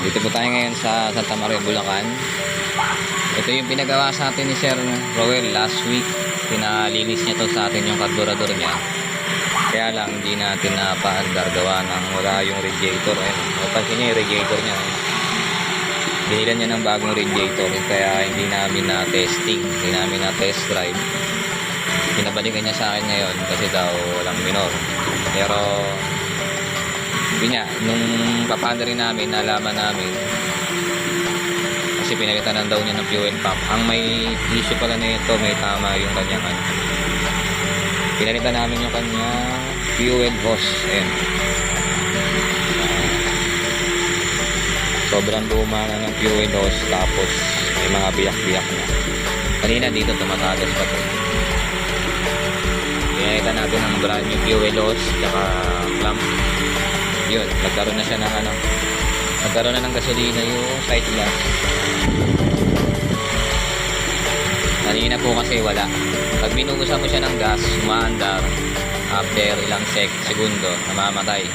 Dito po tayo ngayon sa Santa Maria, Bulacan. Ito yung pinagawa sa atin ni Sir Roel last week. Pinalinis niya to sa atin yung karburador niya. Kaya lang hindi natin napaandar gawa ng wala yung radiator. Ayun, mapansin niyo yung radiator niya. Binilan niya ng bagong radiator kaya hindi namin na testing, hindi namin na test drive. Pinabalikan niya sa akin ngayon kasi daw walang minor. Pero yun nga, nung papanda rin namin, nalaman namin kasi pinalitan na daw niya ng fuel pump. Ang may issue pala nito, may tama yung kanyang ano. Pinalitan namin yung kanyang fuel hose. Ayan. Sobrang luma na ng fuel hose tapos may mga biyak-biyak na. Kanina dito tumatagas pa to. Pinalitan natin ng brand new fuel hose tsaka clamp. Yun, nagkaroon na siya ng ano. Nagkaroon na ng gasolina yung sight glass. Kanina po kasi wala. Pag binuhusan mo siya ng gas, umaandar after ilang sek, segundo, namamatay.